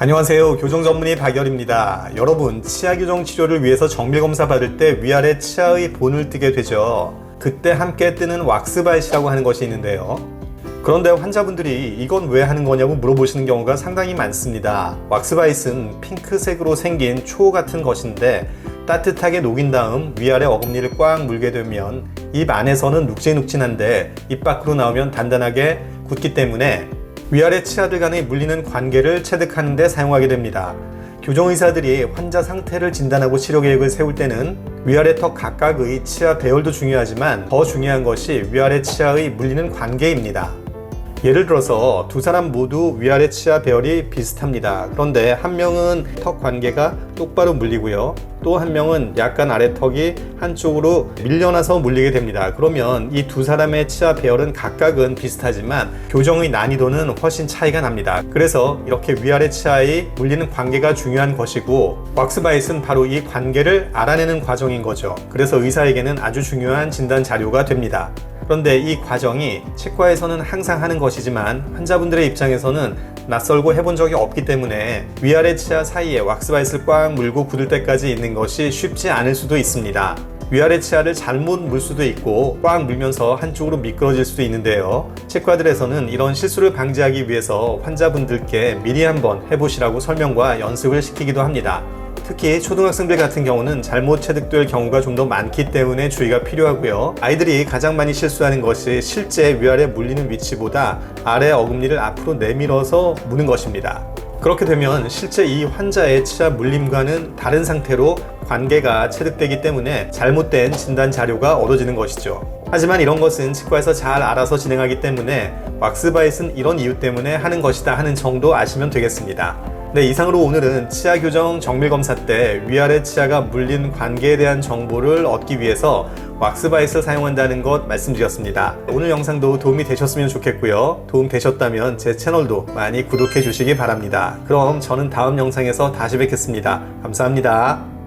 안녕하세요. 교정 전문의 박열입니다. 여러분, 치아 교정 치료를 위해서 정밀 검사 받을 때 위아래 치아의 본을 뜨게 되죠. 그때 함께 뜨는 왁스바이시라고 하는 것이 있는데요. 그런데 환자분들이 이건 왜 하는 거냐고 물어보시는 경우가 상당히 많습니다. 왁스바이스는 핑크색으로 생긴 초 같은 것인데 따뜻하게 녹인 다음 위아래 어금니를 꽉 물게 되면 입 안에서는 눅진눅진한데 입 밖으로 나오면 단단하게 굳기 때문에 위아래 치아들 간의 물리는 관계를 체득하는 데 사용하게 됩니다. 교정의사들이 환자 상태를 진단하고 치료 계획을 세울 때는 위아래 턱 각각의 치아 배열도 중요하지만 더 중요한 것이 위아래 치아의 물리는 관계입니다. 예를 들어서 두 사람 모두 위아래 치아 배열이 비슷합니다. 그런데 한 명은 턱 관계가 똑바로 물리고요. 또 한 명은 약간 아래 턱이 한쪽으로 밀려나서 물리게 됩니다. 그러면 이 두 사람의 치아 배열은 각각은 비슷하지만 교정의 난이도는 훨씬 차이가 납니다. 그래서 이렇게 위아래 치아의 물리는 관계가 중요한 것이고 왁스바이스는 바로 이 관계를 알아내는 과정인 거죠. 그래서 의사에게는 아주 중요한 진단 자료가 됩니다. 그런데 이 과정이 치과에서는 항상 하는 것이지만 환자분들의 입장에서는 낯설고 해본 적이 없기 때문에 위아래 치아 사이에 왁스바이스를 꽉 물고 굳을 때까지 있는 것이 쉽지 않을 수도 있습니다. 위아래 치아를 잘못 물 수도 있고 꽉 물면서 한쪽으로 미끄러질 수도 있는데요. 치과들에서는 이런 실수를 방지하기 위해서 환자분들께 미리 한번 해보시라고 설명과 연습을 시키기도 합니다. 특히 초등학생들 같은 경우는 잘못 체득될 경우가 좀 더 많기 때문에 주의가 필요하고요. 아이들이 가장 많이 실수하는 것이 실제 위아래 물리는 위치보다 아래 어금니를 앞으로 내밀어서 무는 것입니다. 그렇게 되면 실제 이 환자의 치아 물림과는 다른 상태로 관계가 체득되기 때문에 잘못된 진단 자료가 얻어지는 것이죠. 하지만 이런 것은 치과에서 잘 알아서 진행하기 때문에 왁스바이스는 이런 이유 때문에 하는 것이다 하는 정도 아시면 되겠습니다. 네, 이상으로 오늘은 치아 교정 정밀 검사 때 위아래 치아가 물린 관계에 대한 정보를 얻기 위해서 왁스바이스 사용한다는 것 말씀드렸습니다. 오늘 영상도 도움이 되셨으면 좋겠고요. 도움 되셨다면 제 채널도 많이 구독해 주시기 바랍니다. 그럼 저는 다음 영상에서 다시 뵙겠습니다. 감사합니다.